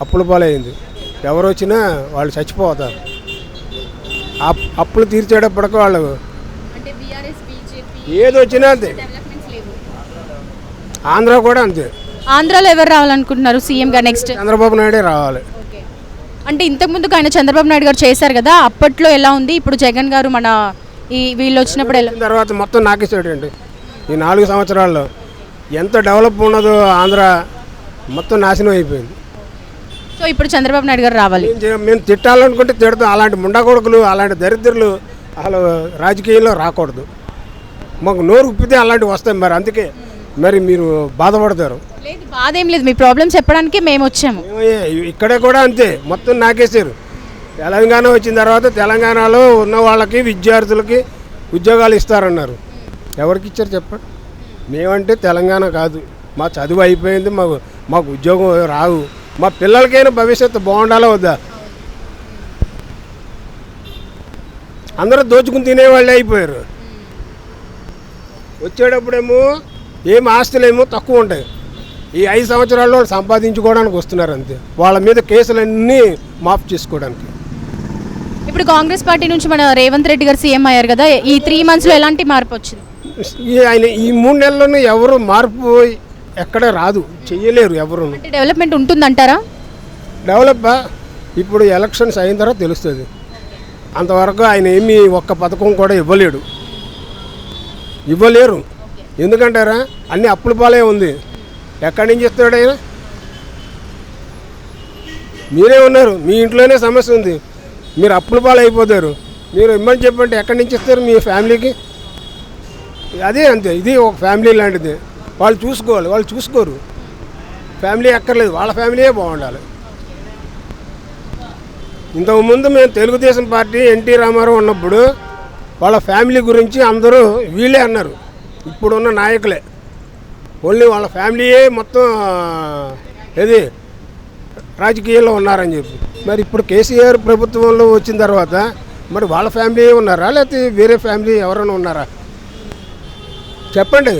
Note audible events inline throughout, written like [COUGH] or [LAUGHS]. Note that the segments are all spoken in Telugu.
అప్పుల పాలైంది. ఎవరు వచ్చినా వాళ్ళు చచ్చిపోతారు. అప్- అప్పులు తీర్చేటప్పటికి వాళ్ళు అంటే బీఆర్ఎస్ బీజేపీ ఏది వచ్చినా అంతే ఆంధ్ర కూడా అంతే. ఆంధ్రాలో ఎవరు రావాలనుకుంటున్నారు సీఎంగా నెక్స్ట్? చంద్రబాబు నాయుడే రావాలి. ఓకే. అంటే ఇంతకుముందుకు ఆయన చంద్రబాబు నాయుడు గారు చేశారు కదా అప్పట్లో ఎలా ఉంది? ఇప్పుడు జగన్ గారు మన ఈ వీళ్ళు వచ్చినప్పుడు ఎలా? తర్వాత మొత్తం నాకేసాడండి ఈ నాలుగు సంవత్సరాల్లో ఎంత డెవలప్ ఉన్నదో ఆంధ్ర మొత్తం నాశనం అయిపోయింది. సో ఇప్పుడు చంద్రబాబు నాయుడు గారు రావాలి. మేము తిట్టాలనుకుంటే తిడతాం. అలాంటి ముండకొడుకులు అలాంటి దరిద్రులు అసలు రాజకీయంలో రాకూడదు. మాకు నోరు ఉప్పితే అలాంటివి వస్తాయి మరి. అందుకే మరి మీరు బాధపడతారు. లేదు బాధ ఏం లేదు. మీ ప్రాబ్లమ్ చెప్పడానికి మేము వచ్చాము. ఇక్కడే కూడా అంతే. మొత్తం నాకేసారు తెలంగాణ వచ్చిన తర్వాత తెలంగాణలో ఉన్న వాళ్ళకి విద్యార్థులకి ఉద్యోగాలు ఇస్తారన్నారు. ఎవరికి ఇచ్చారు చెప్పండి. మేమంటే తెలంగాణ కాదు. మా చదువు అయిపోయింది. మాకు మాకు ఉద్యోగం రావు. మా పిల్లలకైనా భవిష్యత్తు బాగుండాలా వద్దా? అందరూ దోచుకుని తినేవాళ్ళే అయిపోయారు. వచ్చేటప్పుడేమో ఏం ఆస్తులేమో తక్కువ ఉంటాయి. ఈ ఐదు సంవత్సరాల్లో సంపాదించుకోవడానికి వస్తున్నారు అంతే. వాళ్ళ మీద కేసులన్నీ మాఫ్ చేసుకోవడానికి. ఇప్పుడు కాంగ్రెస్ పార్టీ నుంచి మన రేవంత్ రెడ్డి గారు సీఎం అయ్యారు కదా ఈ త్రీ మంత్స్లో ఎలాంటి మార్పు వచ్చింది? ఆయన ఈ మూడు నెలల్లోనూ ఎవరు మార్పు ఎక్కడ రాదు చెయ్యలేరు ఎవరు. అంటే డెవలప్మెంట్ ఉంటుందంటారా? డెవలప్ ఇప్పుడు ఎలక్షన్స్ అయిన తర్వాత తెలుస్తుంది. అంతవరకు ఆయన ఏమీ ఒక్క పథకం కూడా ఇవ్వలేడు. ఇవ్వలేరు. ఎందుకంటారా? అన్ని అప్పుల పాలే ఉంది. ఎక్కడి నుంచి ఇస్తాడు ఆయన? మీరే ఉన్నారు. మీ ఇంట్లోనే సమస్య ఉంది. మీరు అప్పుల పాలు అయిపోతారు. మీరు ఇమ్మని చెప్పంటే ఎక్కడి నుంచి ఇస్తారు మీ ఫ్యామిలీకి? అదే అంతే. ఇది ఒక ఫ్యామిలీ లాంటిది. వాళ్ళు చూసుకోవాలి వాళ్ళు చూసుకోరు. ఫ్యామిలీ ఎక్కర్లేదు వాళ్ళ ఫ్యామిలీయే బాగుండాలి. ఇంతకుముందు మేము తెలుగుదేశం పార్టీ ఎన్టీ రామారావు ఉన్నప్పుడు వాళ్ళ ఫ్యామిలీ గురించి అందరూ వీళ్ళే అన్నారు. ఇప్పుడున్న నాయకులే. ఓన్లీ వాళ్ళ ఫ్యామిలీయే మొత్తం ఏది రాజకీయాల్లో ఉన్నారని చెప్పి. మరి ఇప్పుడు కేసీఆర్ ప్రభుత్వంలో వచ్చిన తర్వాత మరి వాళ్ళ ఫ్యామిలీ ఉన్నారా? లేకపోతే వేరే ఫ్యామిలీ ఎవరైనా ఉన్నారా? చెప్పండి.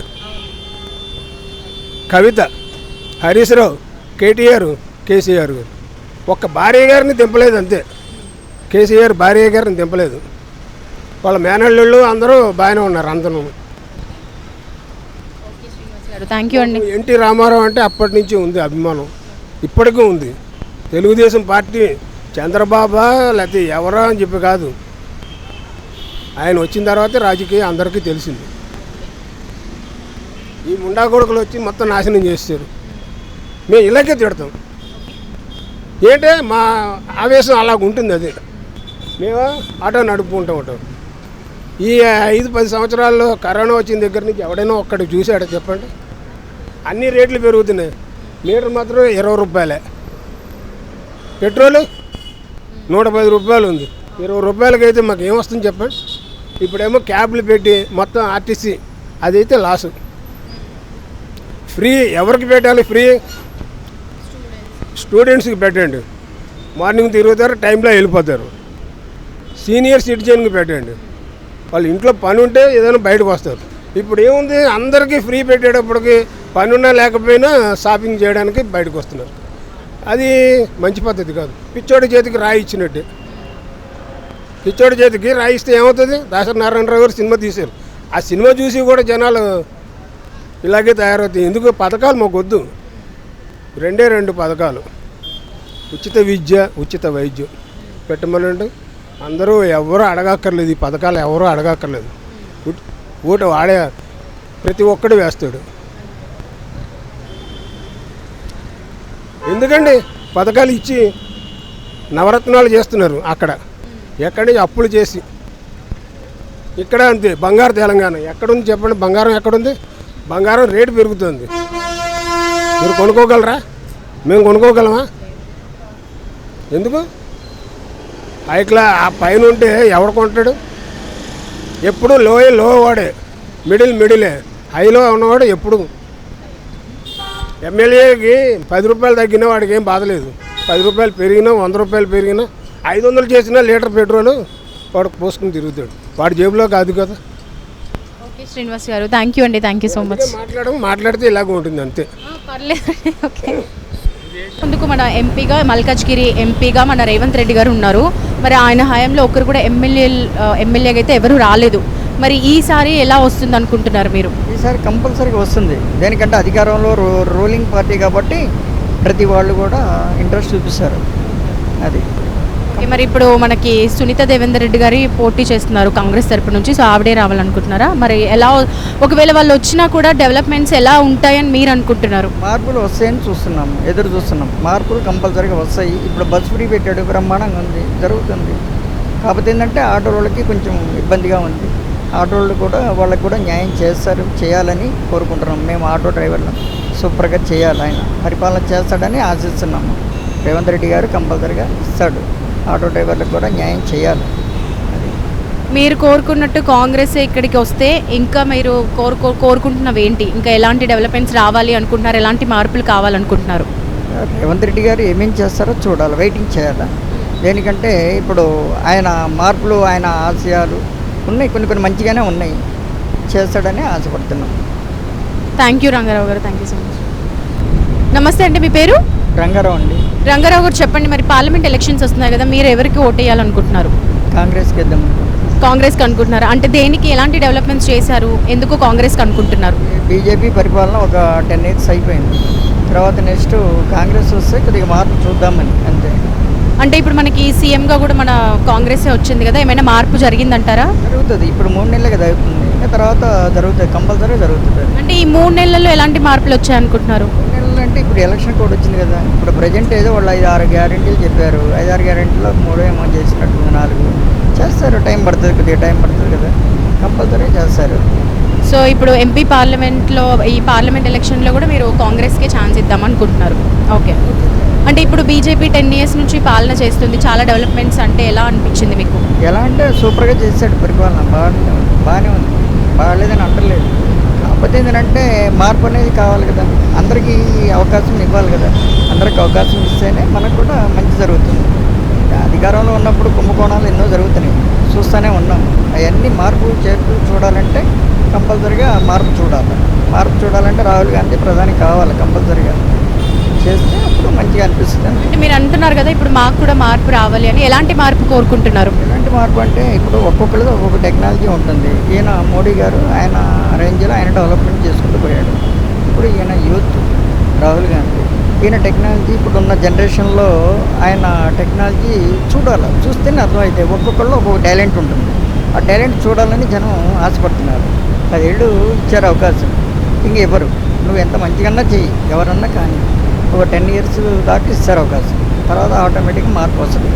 కవిత హరీష్ రావు కేటీఆర్ కేసీఆర్. గారు ఒక్క భార్య గారిని దింపలేదు అంతే. కేసీఆర్ భార్య గారిని దింపలేదు. వాళ్ళ మేనల్లుళ్ళు అందరూ బాగానే ఉన్నారు అందరూ. థ్యాంక్ యూ అండి. ఎన్టీ రామారావు అంటే అప్పటి నుంచి ఉంది అభిమానం. ఇప్పటికీ ఉంది. తెలుగుదేశం పార్టీ చంద్రబాబా లేకపోతే ఎవరా అని చెప్పి కాదు. ఆయన వచ్చిన తర్వాత రాజకీయం అందరికీ తెలిసింది. ఈ ముండా కొడుకులు వచ్చి మొత్తం నాశనం చేస్తారు మేము ఇలాగే తిడతాం. ఏంటంటే మా ఆవేశం అలాగ ఉంటుంది అది. మేము ఆటో నడుపుకుంటూ ఉంటాం. ఈ ఐదు పది సంవత్సరాల్లో కరోనా వచ్చిన దగ్గర నుంచి ఎవడైనా ఒక్కటి చూశాడు చెప్పండి? అన్ని రేట్లు పెరుగుతున్నాయి. లీటర్ మాత్రం ఇరవై రూపాయలే. పెట్రోలు నూట పది రూపాయలు ఉంది. ఇరవై రూపాయలకైతే మాకు ఏమొస్తుంది చెప్పండి? ఇప్పుడేమో క్యాబ్లు పెట్టి మొత్తం ఆర్టీసీ అదైతే లాసు. ఫ్రీ ఎవరికి పెట్టాలి ఫ్రీ? స్టూడెంట్స్కి పెట్టండి. మార్నింగ్ తిరుగుతారు టైంలో వెళ్ళిపోతారు. సీనియర్ సిటిజన్కి పెట్టండి. వాళ్ళు ఇంట్లో పని ఉంటే ఏదైనా బయటకు వస్తారు. ఇప్పుడు ఏముంది? అందరికీ ఫ్రీ పెట్టేటప్పటికి పని ఉన్నా లేకపోయినా షాపింగ్ చేయడానికి బయటకు వస్తున్నారు. అది మంచి పద్ధతి కాదు. పిచ్చోడి చేతికి రాయి ఇచ్చినట్టే. పిచ్చోడి చేతికి రాయి ఇస్తే ఏమవుతుంది? దాసరి నారాయణరావు గారు సినిమా తీశారు. ఆ సినిమా చూసి కూడా జనాలు ఇలాగే తయారవుతాయి. ఎందుకు? పథకాలు మాకు వద్దు రెండే రెండు పథకాలు. ఉచిత విద్య ఉచిత వైద్యం పెట్టమనండి. అందరూ ఎవరు అడగక్కర్లేదు. ఈ పథకాలు ఎవరు అడగక్కర్లేదు. ఓట్- ఓటు వాడే ప్రతి ఒక్కడు వేస్తాడు. ఎందుకండి? పథకాలు ఇచ్చి నవరత్నాలు చేస్తున్నారు అక్కడ. ఎక్కడి నుంచి అప్పులు చేసి. ఇక్కడ అంతే. బంగారు తెలంగాణ. ఎక్కడుంది చెప్పండి? బంగారం ఎక్కడుంది? బంగారం రేటు పెరుగుతుంది. మీరు కొనుక్కోగలరా? మేము కొనుక్కోగలమా? ఎందుకు? హైక్లా ఆ పైన ఉంటే ఎవడు కొంటాడు? ఎప్పుడు లోయే లో వాడే. మిడిల్ మిడిలే. హైలో ఉన్నవాడు ఎప్పుడు. ఎమ్మెల్యేకి పది రూపాయలు తగ్గినా వాడికి ఏం బాధలేదు పది రూపాయలు పెరిగినా వంద రూపాయలు పెరిగినా ఐదు వందలు చేసినా లీటర్ పెట్రోలు వాడు పోసుకుని తిరుగుతాడు. వాడి జేబులో కాదు కదా. శ్రీనివాస్ గారు. థ్యాంక్ యూ అండి. థ్యాంక్ యూ సో మచ్ మాట్లాడడం మాట్లాడితే ఇలాగ ఉంటుంది అంతే. పర్లేదు. ఓకే ముందుకు మన ఎంపీగా మల్కాజ్గిరి ఎంపీగా మన రేవంత్ రెడ్డి గారు ఉన్నారు. మరి ఆయన హయాంలో ఒకరు కూడా ఎమ్మెల్యే ఎమ్మెల్యేగా అయితే ఎవరు రాలేదు. మరి ఈసారి ఎలా వస్తుంది అనుకుంటున్నారు మీరు? ఈసారి కంపల్సరీగా వస్తుంది. దేనికంటే అధికారంలో రూ రూలింగ్ పార్టీ కాబట్టి ప్రతి వాళ్ళు కూడా ఇంట్రెస్ట్ చూపిస్తారు. అది. ఓకే, మరి ఇప్పుడు మనకి సునీత దేవేందర్ రెడ్డి గారి పోటీ చేస్తున్నారు కాంగ్రెస్ తరపు నుంచి సో ఆవిడే రావాలనుకుంటున్నారా? మరి ఎలా ఒకవేళ వాళ్ళు వచ్చినా కూడా డెవలప్మెంట్స్ ఎలా ఉంటాయని మీరు అనుకుంటున్నారు? మార్పులు వస్తాయని చూస్తున్నాం ఎదురు చూస్తున్నాం. మార్పులు కంపల్సరీగా వస్తాయి. ఇప్పుడు బస్ ఫ్రీ పెట్టాడు బ్రహ్మాండంగా ఉంది జరుగుతుంది. కాకపోతే ఏంటంటే ఆటో వాళ్ళకి కొంచెం ఇబ్బందిగా ఉంది. ఆటో వాళ్ళు కూడా వాళ్ళకి కూడా న్యాయం చేస్తారు చేయాలని కోరుకుంటున్నాం. మేము ఆటో డ్రైవర్లు సూపర్గా చేయాలి ఆయన. పరిపాలన చేస్తాడని ఆశిస్తున్నాము. రేవంత్ రెడ్డి గారు కంపల్సరీగా ఇస్తాడు. ఆటో డ్రైవర్లకు కూడా న్యాయం చేయాలి. మీరు కోరుకున్నట్టు కాంగ్రెస్ ఇక్కడికి వస్తే ఇంకా మీరు కోరుకో కోరుకుంటున్నవి ఏంటి? ఇంకా ఎలాంటి డెవలప్మెంట్స్ రావాలి అనుకుంటున్నారు? ఎలాంటి మార్పులు కావాలనుకుంటున్నారు? రేవంత్ రెడ్డి గారు ఏమేం చేస్తారో చూడాలి. వెయిటింగ్ చేయాలి? దేనికంటే ఇప్పుడు ఆయన మార్పులు ఆయన ఆశయాలు ఉన్నాయి. కొన్ని కొన్ని మంచిగానే ఉన్నాయి. చేస్తాడని ఆశపడుతున్నాం. థ్యాంక్ యూ రంగారావు గారు. Thank you so much. నమస్తే అండి. మీ పేరు? రంగారావు అండి. రంగారావు గారు చెప్పండి మరి పార్లమెంట్ ఎలక్షన్స్ వస్తున్నాయి కదా మీరు ఎవరికి ఓటు వేయాలనుకుంటున్నారు కాంగ్రెస్కి ఇద్దాం కాంగ్రెస్కి అనుకుంటున్నారు? అంటే దేనికి ఎలాంటి డెవలప్మెంట్స్ చేశారు? ఎందుకు కాంగ్రెస్కి అనుకుంటున్నారు? బీజేపీ పరిపాలన ఒక టెన్ ఇయర్స్ అయిపోయింది. తర్వాత నెక్స్ట్ కాంగ్రెస్ వస్తే కొద్దిగా మార్పు చూద్దామని అంతే. అంటే ఇప్పుడు మనకి సీఎంగా కూడా మన కాంగ్రెసే వచ్చింది కదా ఏమైనా మార్పు జరిగిందంటారా? జరుగుతుంది. ఇప్పుడు మూడు నెలలే కదా అవుతుంది. తర్వాత జరుగుతుంది కంపల్సరీ జరుగుతుంది. అంటే ఈ మూడు నెలల్లో ఎలాంటి మార్పులు వచ్చాయనుకుంటున్నారు? అంటే ఇప్పుడు ఎలక్షన్ కోడ్ వచ్చింది కదా. ఇప్పుడు ప్రజెంట్ ఏదో వాళ్ళు ఐదు ఆరు గ్యారెంటీలు చెప్పారు. ఐదు ఆరు గ్యారెంటీలో మూడో ఏమో చేసినట్టు నాలుగు. చేస్తారు టైం పడుతుంది కొద్దిగా టైం పడుతుంది కదా. కంపల్సరీ చేస్తారు. సో ఇప్పుడు ఎంపీ పార్లమెంట్లో ఈ పార్లమెంట్ ఎలక్షన్లో కూడా మీరు కాంగ్రెస్కే ఛాన్స్ ఇద్దాం అనుకుంటున్నారు ఓకే. అంటే ఇప్పుడు బీజేపీ టెన్ ఇయర్స్ నుంచి పాలన చేస్తుంది. చాలా డెవలప్మెంట్స్ అంటే ఎలా అనిపించింది మీకు? ఎలా అంటే సూపర్గా చేశాడు పరిపాలన. బాగానే ఉంది. బాగానే ఉంది. బాగాలేదని అంటలేదు. కాకపోతే ఏంటంటే మార్పు అనేది కావాలి కదా. అందరికీ అవకాశం ఇవ్వాలి కదా. అందరికి అవకాశం ఇస్తేనే మనకు కూడా మంచి జరుగుతుంది. అధికారంలో ఉన్నప్పుడు కుంభకోణాలు ఎన్నో జరుగుతున్నాయి. చూస్తూనే ఉన్నాం. అవన్నీ మార్పు చేర్పు చూడాలంటే కంపల్సరీగా మార్పు చూడాలి. మార్పు చూడాలంటే రాహుల్ గాంధీ ప్రధాని కావాలి కంపల్సరీగా. చేస్తే అప్పుడు మంచిగా అనిపిస్తుంది. అంటే మీరు అంటున్నారు కదా ఇప్పుడు మాకు కూడా మార్పు రావాలి అని. ఎలాంటి మార్పు కోరుకుంటున్నారు? ఏంటి మార్పు అంటే ఇప్పుడు ఒక్కొక్కరిది ఒక్కొక్క టెక్నాలజీ ఉంటుంది ఈయన మోడీ గారు ఆయన రేంజ్లో ఆయన డెవలప్మెంట్ చేసుకుంటూ పోయాడు. ఇప్పుడు ఈయన యూత్ రాహుల్ గాంధీ. ఈయన టెక్నాలజీ ఇప్పుడున్న జనరేషన్లో ఆయన టెక్నాలజీ చూడాలి చూస్తేనే అర్థమైతే ఒక్కొక్కళ్ళు ఒక్కొక్క టాలెంట్ ఉంటుంది. ఆ టాలెంట్ చూడాలని జనం ఆశపడుతున్నారు. పదేళ్ళు ఇచ్చారు అవకాశం. ఇంక ఎవరు? నువ్వు ఎంత మంచిగా చెయ్యి ఎవరన్నా కానీ. ఒక టెన్ ఇయర్స్ దాకా ఇస్తారు అవకాశం. తర్వాత ఆటోమేటిక్గా మార్పు వస్తుంది.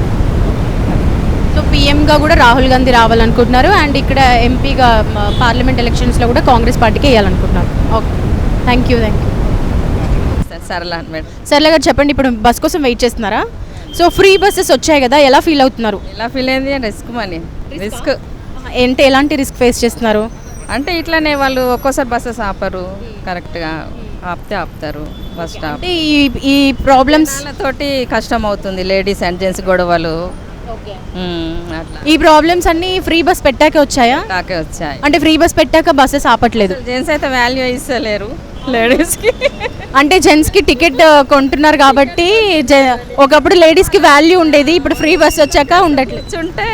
సో పీఎంగా కూడా రాహుల్ గాంధీ రావాలనుకుంటున్నారు అండ్ ఇక్కడ ఎంపీగా పార్లమెంట్ ఎలక్షన్స్లో కూడా కాంగ్రెస్ పార్టీకి వేయాలనుకుంటున్నారు okay. Thank you thank you Sarala madam గారు చెప్పండి ఇప్పుడు బస్ కోసం వెయిట్ చేస్తున్నారా? సో ఫ్రీ బస్సెస్ వచ్చాయి కదా ఎలా ఫీల్ అవుతున్నారు? ఎలా ఫీల్ అయింది? రిస్క్ మనీ రిస్క్ అంటే ఎలాంటి రిస్క్ ఫేస్ చేస్తున్నారు? అంటే ఇట్లానే వాళ్ళు ఒక్కోసారి బస్సెస్ ఆపరు కరెక్ట్గా ఆపితే ఆపుతారు బస్ స్టాప్ ఈ ఈ ప్రాబ్లమ్స్ తోటి కష్టం అవుతుంది లేడీస్ అండ్ జెంట్స్ గొడవలు. అట్లా. ఈ ప్రాబ్లమ్స్ అన్ని ఫ్రీ బస్ పెట్టాకే వచ్చాయా? వచ్చాయి. అంటే ఫ్రీ బస్ పెట్టాక బస్సెస్ ఆపట్లేదు. జెంట్స్ అయితే వాల్యూ ఇస్తలేరు. లేడీస్కి అంటే జెంట్స్కి టికెట్ కొంటున్నారు కాబట్టి ఒకప్పుడు లేడీస్కి వాల్యూ ఉండేది ఇప్పుడు ఫ్రీ బస్ వచ్చాక ఉండట్లేదు కూర్చుంటే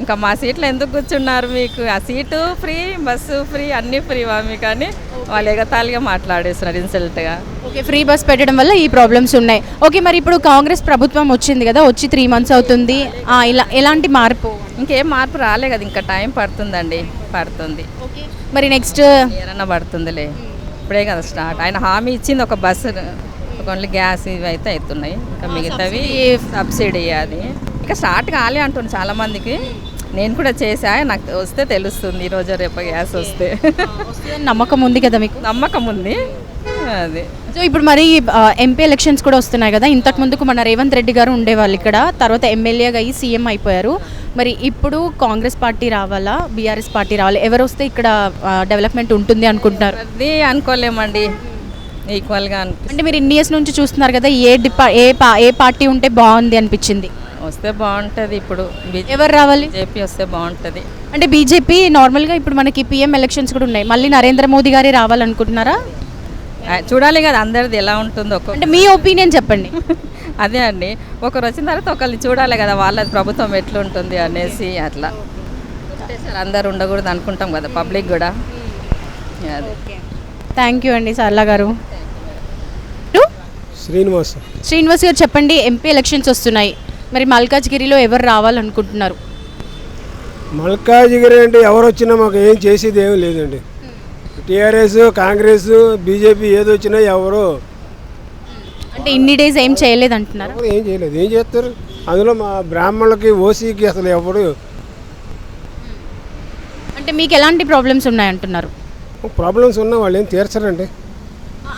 ఇంకా మా సీట్లో ఎందుకు కూర్చున్నారు మీకు? ఆ సీటు ఫ్రీ బస్సు ఫ్రీ అన్నీ ఫ్రీ మీకు అని వాళ్ళు ఎగతాళిగా మాట్లాడేస్తున్నారు ఇన్సల్ట్గా ఓకే ఫ్రీ బస్ పెట్టడం వల్ల ఈ ప్రాబ్లమ్స్ ఉన్నాయి. ఓకే మరి ఇప్పుడు కాంగ్రెస్ ప్రభుత్వం వచ్చింది కదా వచ్చి త్రీ మంత్స్ అవుతుంది. ఇలా ఎలాంటి మార్పు? ఇంకేం మార్పు రాలే కదా ఇంకా టైం పడుతుందండి పడుతుంది. మరి నెక్స్ట్ ఏరన్నా పడుతుందిలే. ఇప్పుడే కదా స్టార్ట్. ఆయన హామీ ఇచ్చింది ఒక బస్సు ఒక ఓన్లీ గ్యాస్ ఇవి అయితే అవుతున్నాయి. ఇంకా మిగతావి సబ్సిడీ. అది ఇంకా స్టార్ట్ కాలే అంటుంది చాలా మందికి నేను కూడా చేసా నాకు వస్తే తెలుస్తుంది ఈరోజు రేపు గ్యాస్ వస్తే. నమ్మకం ఉంది కదా మీకు? నమ్మకం ఉంది. అది. సో ఇప్పుడు మరి ఎంపీ ఎలక్షన్స్ కూడా వస్తున్నాయి కదా. ఇంతకు ముందుకు మన రేవంత్ రెడ్డి గారు ఉండేవాళ్ళు ఇక్కడ. తర్వాత ఎమ్మెల్యేగా అయ్యి సీఎం అయిపోయారు. మరి ఇప్పుడు కాంగ్రెస్ పార్టీ రావాలా? బీఆర్ఎస్ పార్టీ రావాలా? ఎవరు వస్తే ఇక్కడ డెవలప్మెంట్ ఉంటుంది అనుకుంటున్నారు? అది అనుకోలేమండి. ఈక్వల్గా అంటే మీరు ఇన్ని ఇయర్స్ నుంచి చూస్తున్నారు కదా ఏ డిపా ఏ పా ఏ పార్టీ ఉంటే బాగుంది అనిపించింది? వస్తే బాగుంటుంది ఇప్పుడు. ఎవరు రావాలి? బీజేపీ వస్తే బాగుంటుంది. అంటే బీజేపీ నార్మల్గా ఇప్పుడు మనకి పిఎం ఎలక్షన్స్ కూడా ఉన్నాయి. మళ్ళీ నరేంద్ర మోదీ గారే రావాలనుకుంటున్నారా? చూడాలి కదా అందరిది ఎలా ఉంటుందో. అంటే మీ ఒపీనియన్ చెప్పండి. [LAUGHS] అదే అండి. ఒకరు వచ్చిన తర్వాత ఒకరిని చూడాలి కదా వాళ్ళ ప్రభుత్వం ఎట్లుంటుంది అనేసి అట్లా. అందరు ఉండకూడదు అనుకుంటాం కదా పబ్లిక్ కూడా. అదే. థ్యాంక్ యూ అండి సర్లా గారు. శ్రీనివాస్ శ్రీనివాస్ గారు చెప్పండి ఎంపీ ఎలక్షన్స్ వస్తున్నాయి. మరి మల్కాజ్గిరిలో ఎవరు రావాలనుకుంటున్నారు? మల్కాజిగిరి అంటే ఎవరు వచ్చినా మాకు ఏం చేసేది ఏం లేదండి. టీఆర్ఎస్ కాంగ్రెస్ బీజేపీ ఏది వచ్చినా ఎవరు అంటే ఇన్ని డేస్ ఏం చేయలేదు అంటున్నారు? ఏం చేయలేదు. ఏం చేస్తారు? అందులో మా బ్రాహ్మణులకి ఓసీకి అసలు ఎవరు అంటే మీకు ఎలాంటి ప్రాబ్లమ్స్ ఉన్నాయంటున్నారు? ప్రాబ్లమ్స్ ఉన్న వాళ్ళు ఏం తీర్చరండి.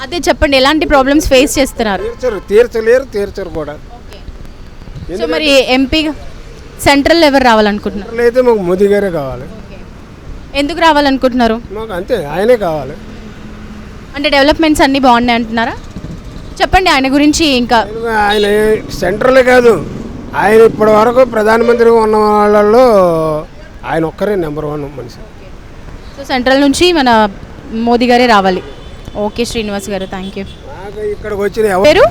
అదే చెప్పండి ఎలాంటి ప్రాబ్లమ్స్ ఫేస్ చేస్తున్నారు? తీర్చరు. తీర్చలేరు తీర్చరు కూడా. సో మరి ఎంపీ సెంట్రల్ ఎవరు రావాలనుకుంటున్నారు? అయితే మాకు మోదీ గారే కావాలి. ఎందుకు రావాలనుకుంటున్నారు? మాకు అంతే ఆయనే కావాలి. అంటే డెవలప్మెంట్స్ అన్నీ బాగున్నాయి అంటున్నారా చెప్పండి ఆయన గురించి ఇంకా. ఆయన సెంట్రలే కాదు. ఆయన ఇప్పటి వరకు ప్రధానమంత్రిగా ఉన్న వాళ్ళల్లో ఆయన ఒక్కరే నెంబర్ వన్ మనిషి. సో సెంట్రల్ నుంచి మన మోదీ గారే రావాలి. ఓకే శ్రీనివాస్ గారు థ్యాంక్ యూ. నాకు ఇక్కడికి వచ్చిన ఎవరు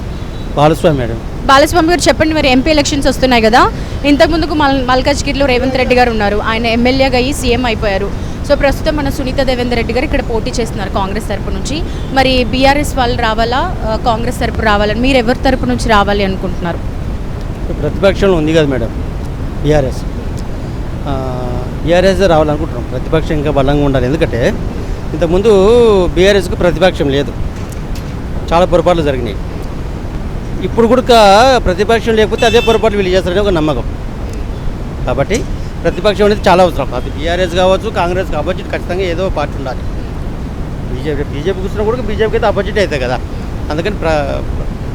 బాలస్వామి మేడం. బాలస్వామి గారు చెప్పండి మరి ఎంపీ ఎలక్షన్స్ వస్తున్నాయి కదా. ఇంతకు ముందుకు మల్ మల్కాజ్గిరిలో రేవంత్ రెడ్డి గారు ఉన్నారు. ఆయన ఎమ్మెల్యేగా అయ్యి సీఎం అయిపోయారు. సో ప్రస్తుతం మన సునీత దేవేందర్ రెడ్డి గారు ఇక్కడ పోటీ చేస్తున్నారు కాంగ్రెస్ తరపు నుంచి. మరి బీఆర్ఎస్ వాళ్ళు రావాలా? కాంగ్రెస్ తరపు రావాలని మీరు ఎవరి తరపు నుంచి రావాలి అనుకుంటున్నారు? ప్రతిపక్షంలో ఉంది కదా మేడం బీఆర్ఎస్. బీఆర్ఎస్ రావాలనుకుంటున్నాం. ప్రతిపక్షం ఇంకా బలంగా ఉండాలి. ఎందుకంటే ఇంతకుముందు బీఆర్ఎస్కు ప్రతిపక్షం లేదు. చాలా పొరపాట్లు జరిగినాయి. ఇప్పుడు కూడా ప్రతిపక్షం లేకపోతే అదే పొరపాటు వీళ్ళు చేస్తారని ఒక నమ్మకం. కాబట్టి ప్రతిపక్షం అనేది చాలా అవసరం. అది బీఆర్ఎస్ కావచ్చు కాంగ్రెస్ ఆపోజిట్ ఖచ్చితంగా ఏదో పార్టీ ఉండాలి. బీజేపీ బీజేపీ కూర్చున్నా కూడా బీజేపీకి అయితే ఆపోజిట్ అవుతాయి కదా. అందుకని ప్ర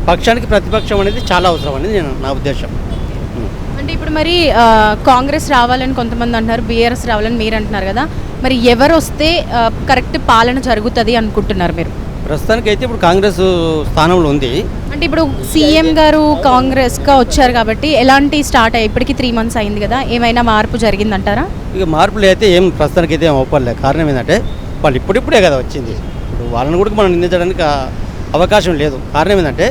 పక్షానికి ప్రతిపక్షం అనేది చాలా అవసరం అనేది నేను నా ఉద్దేశం. అంటే ఇప్పుడు మరి కాంగ్రెస్ రావాలని కొంతమంది అంటున్నారు బీఆర్ఎస్ రావాలని మీరు అంటున్నారు కదా. మరి ఎవరు వస్తే కరెక్ట్ పాలన జరుగుతుంది అనుకుంటున్నారు మీరు? ప్రస్తుతానికి అయితే ఇప్పుడు కాంగ్రెస్ స్థానంలో ఉంది. అంటే ఇప్పుడు సీఎం గారు కాంగ్రెస్గా వచ్చారు కాబట్టి ఎలాంటి స్టార్ట్ అయ్యి ఇప్పటికి త్రీ మంత్స్ అయింది కదా ఏమైనా మార్పు జరిగిందంటారా? ఇక మార్పులు అయితే ఏం ప్రస్తుతానికి అయితే ఏం అవ్వలే కారణం ఏంటంటే వాళ్ళు ఇప్పుడిప్పుడే కదా వచ్చింది. ఇప్పుడు వాళ్ళని కూడా మనం నిందించడానికి అవకాశం లేదు. కారణం ఏంటంటే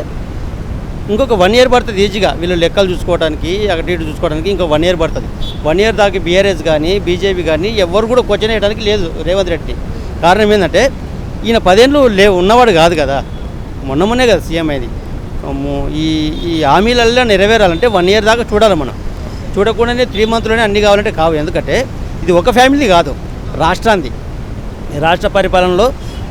ఇంకొక వన్ ఇయర్ పడుతుంది ఈజీగా వీళ్ళు లెక్కలు చూసుకోవడానికి అటు ఇటు చూసుకోవడానికి ఇంకో వన్ ఇయర్ పడుతుంది. వన్ ఇయర్ దాకా బీఆర్ఎస్ కానీ బీజేపీ కానీ ఎవరు కూడా క్వశ్చన్ వేయడానికి లేదు రేవంత్ రెడ్డి. కారణం ఏంటంటే ఈయన పదేళ్ళు లే ఉన్నవాడు కాదు కదా. మొన్న మొన్నే కదా సీఎం అయింది. ఈ ఈ హామీలల్లో నెరవేరాలంటే వన్ ఇయర్ దాకా చూడాలి మనం. చూడకుండానే త్రీ మంత్లోనే అన్ని కావాలంటే కావు. ఎందుకంటే ఇది ఒక ఫ్యామిలీ కాదు రాష్ట్రాంది రాష్ట్ర పరిపాలనలో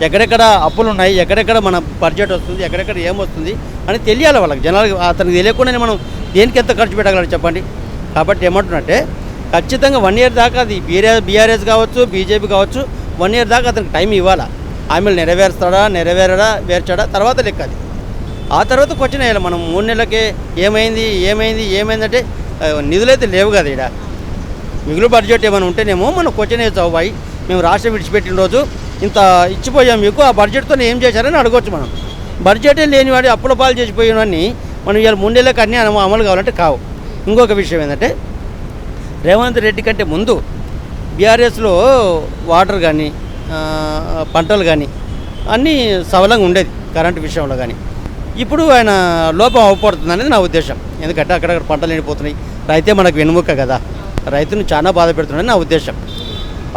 ఎక్కడెక్కడ అప్పులు ఉన్నాయి ఎక్కడెక్కడ మన బడ్జెట్ వస్తుంది ఎక్కడెక్కడ ఏం వస్తుంది అని తెలియాలి వాళ్ళకి. జనాలకు అతనికి తెలియకుండానే మనం దేనికి ఎంత ఖర్చు పెట్టగలం చెప్పండి. కాబట్టి ఏమంటున్నట్టే ఖచ్చితంగా వన్ ఇయర్ దాకా అది బీఆర్ఎస్ బీఆర్ఎస్ కావచ్చు బీజేపీ కావచ్చు వన్ ఇయర్ దాకా అతనికి టైం ఇవ్వాలా? హామీలు నెరవేరుస్తాడా నెరవేరడా వేర్చాడా తర్వాత లెక్క అది. ఆ తర్వాత క్వశ్చన్ వేయాలి. మనం మూడు నెలలకే ఏమైంది ఏమైంది ఏమైందంటే నిధులైతే లేవు కదా ఇక్కడ మిగులు బడ్జెట్ ఏమైనా ఉంటేనేమో మనం క్వశ్చన్ వేస్తావు అవ్వాయి మేము రాష్ట్రం విడిచిపెట్టిన రోజు ఇంత ఇచ్చిపోయాం మీకు ఆ బడ్జెట్తో ఏం చేశారని అడగవచ్చు మనం. బడ్జెటే లేని వాడి అప్పుల పాలు చేసిపోయినవన్నీ మనం ఇవాళ మూడేళ్ళకి అన్నీ అమలు కావాలంటే కావు. ఇంకొక విషయం ఏంటంటే రేవంత్ రెడ్డి కంటే ముందు బీఆర్ఎస్లో వాటర్ కానీ పంటలు కానీ అన్నీ సవలంగా ఉండేది కరెంటు విషయంలో కానీ. ఇప్పుడు ఆయన లోపం అవపడుతుంది అనేది నా ఉద్దేశం. ఎందుకంటే అక్కడక్కడ పంటలు ఎండిపోతున్నాయి. రైతే మనకు వెనుముక్క కదా. రైతును చాలా బాధ పెడుతున్నాడని నా ఉద్దేశం.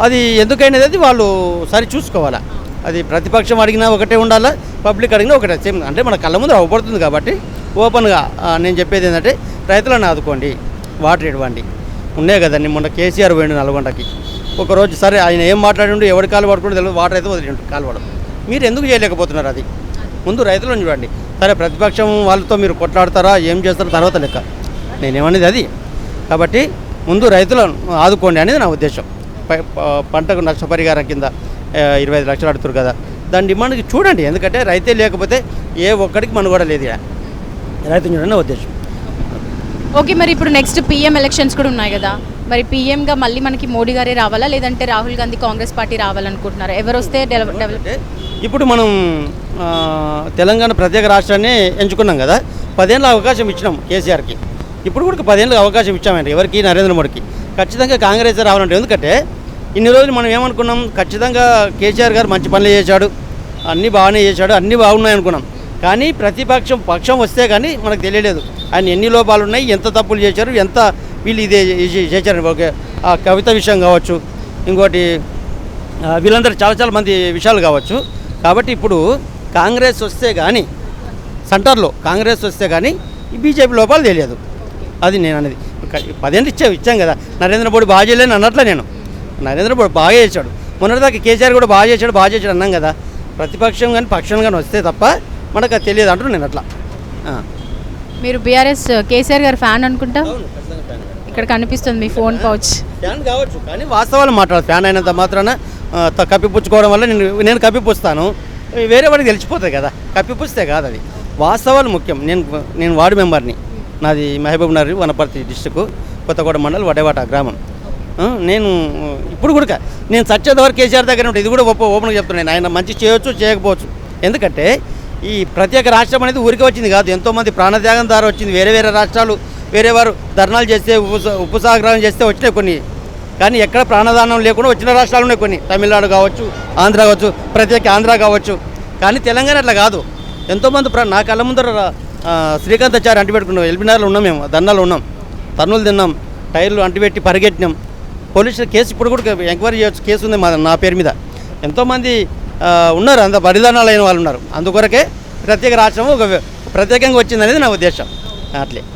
అది ఎందుకైనది అది వాళ్ళు సరి చూసుకోవాలా. అది ప్రతిపక్షం అడిగినా ఒకటే ఉండాలా పబ్లిక్ అడిగినా ఒకటే. సేమ్ అంటే మన కళ్ళ ముందు అవపడుతుంది కాబట్టి ఓపెన్గా నేను చెప్పేది ఏంటంటే రైతులను ఆదుకోండి వాటర్ ఇవ్వండి. ఉన్నాయి కదండి మొన్న కేసీఆర్ పోయిండు నల్గొండకి. ఒకరోజు సరే ఆయన ఏం మాట్లాడిండు ఎవరి కాలు పడుకుంటూ తెలియదు వాటర్ అయితే వదిలిండు కాలు పడదు. మీరు ఎందుకు చేయలేకపోతున్నారు అది? ముందు రైతులను చూడండి. సరే ప్రతిపక్షం వాళ్ళతో మీరు కొట్లాడతారా ఏం చేస్తారో తర్వాత లెక్క. నేనేమనేది అది. కాబట్టి ముందు రైతులను ఆదుకోండి అనేది నా ఉద్దేశం. పంటకు నష్టపరిహారం కింద ఇరవై ఐదు లక్షలు అడుగుతారు కదా. దాని డిమాండ్కి చూడండి. ఎందుకంటే రైతే లేకపోతే ఏ ఒక్కడికి మనుగడ లేదు రైతు చూడండి నా ఉద్దేశం. ఓకే మరి ఇప్పుడు నెక్స్ట్ పీఎం ఎలక్షన్స్ కూడా ఉన్నాయి కదా. మరి పీఎంగా మళ్ళీ మనకి మోడీ గారే రావాలా? లేదంటే రాహుల్ గాంధీ కాంగ్రెస్ పార్టీ రావాలనుకుంటున్నారు? ఎవరు వస్తే డెవలప్ ఇప్పుడు మనం తెలంగాణ ప్రత్యేక రాష్ట్రాన్ని ఎంచుకున్నాం కదా పదేళ్ళ అవకాశం ఇచ్చినాం కేసీఆర్కి. ఇప్పుడు కూడా పదేళ్ళ అవకాశం ఇచ్చామండి ఎవరికి? నరేంద్ర మోడీకి. ఖచ్చితంగా కాంగ్రెస్ రావాలంటే ఎందుకంటే ఇన్ని రోజులు మనం ఏమనుకున్నాం? ఖచ్చితంగా కేసీఆర్ గారు మంచి పనులు చేశాడు అన్నీ బాగానే చేశాడు అన్నీ బాగున్నాయి అనుకున్నాం. కానీ ప్రతిపక్షం పక్షం వస్తే కానీ మనకు తెలియలేదు. ఆయన ఎన్ని లోపాలు ఉన్నాయి ఎంత తప్పులు చేశారు ఎంత వీళ్ళు ఇదే చేసి- చేశారు. ఓకే ఆ కవిత విషయం కావచ్చు ఇంకోటి వీళ్ళందరూ చాలా చాలా మంది విషయాలు కావచ్చు. కాబట్టి ఇప్పుడు కాంగ్రెస్ వస్తే కానీ సెంటర్లో కాంగ్రెస్ వస్తే కానీ బీజేపీ లోపాలు తెలియదు. అది నేను అనేది. పదేళ్ళు ఇచ్చావు ఇచ్చాం కదా. నరేంద్ర మోడీ బాగా చేయలేని అన్నట్లే నేను. నరేంద్ర మోడీ బాగా చేశాడు. మొన్నటిదాకా కేసీఆర్ కూడా బాగా చేశాడు బాగా చేశాడు అన్నాం కదా. ప్రతిపక్షం కానీ పక్షం కానీ వస్తే తప్ప మనకు అది తెలియదు అంటారు నేను అట్లా. మీరు బీఆర్ఎస్ కేసీఆర్ గారు ఫ్యాన్ అనుకుంటా? ఇక్కడ కనిపిస్తుంది మీ ఫోన్ పౌచ్. ఫ్యాన్ కావచ్చు కానీ వాస్తవాలు మాట్లాడు. ఫ్యాన్ అయినంత మాత్రాన కప్పిపుచ్చుకోవడం వల్ల నేను నేను కప్పిపుస్తాను. వేరే వాడికి తెలిసిపోతుంది కదా. కప్పిపుస్తే కాదు అది. వాస్తవాలు ముఖ్యం. నేను నేను వార్డు మెంబర్ని. నాది మహబూబ్ నగర్ వనపర్తి డిస్టిక్ కొత్తగూడ మండల్ వడేవాట గ్రామం. నేను ఇప్పుడు కూడా నేను సత్యద వరకు కేసీఆర్ దగ్గర ఉంటే ఇది కూడా ఓపె ఓపెన్గా చెప్తున్నాను. ఆయన మంచి చేయొచ్చు చేయకపోవచ్చు. ఎందుకంటే ఈ ప్రత్యేక రాష్ట్రం అనేది ఊరికే వచ్చింది కాదు. ఎంతోమంది ప్రాణత్యాగం ద్వారా వచ్చింది. వేరే వేరే రాష్ట్రాలు వేరే వారు ధర్నాలు చేస్తే ఉపస ఉపసాగ్రహం చేస్తే వచ్చినాయి కొన్ని. కానీ ఎక్కడ ప్రాణదానం లేకుండా వచ్చిన రాష్ట్రాలు ఉన్నాయి కొన్ని. తమిళనాడు కావచ్చు ఆంధ్ర కావచ్చు ప్రత్యేక ఆంధ్ర కావచ్చు. కానీ తెలంగాణ అట్లా కాదు. ఎంతోమంది ప్రా నా కళ్ళ ముందర శ్రీకాంత్ శ్రీకాంతాచారి అంటిపెట్టుకున్నాం. ఎల్బినార్లో ఉన్నాం మేము ధర్నాలు ఉన్నాం. తన్నులు తిన్నాం టైర్లు అంటిపెట్టి పరిగెట్టినాం. పోలీసులు కేసు ఇప్పుడు కూడా ఎంక్వైరీ చేయొచ్చు కేసు ఉంది మా నా పేరు మీద. ఎంతోమంది ఉన్నారు. అంత బలిదానాలు అయిన వాళ్ళు ఉన్నారు. అందుకొరకే ప్రత్యేక రాష్ట్రం ఒక ప్రత్యేకంగా వచ్చిందనేది నా ఉద్దేశం. అట్లే.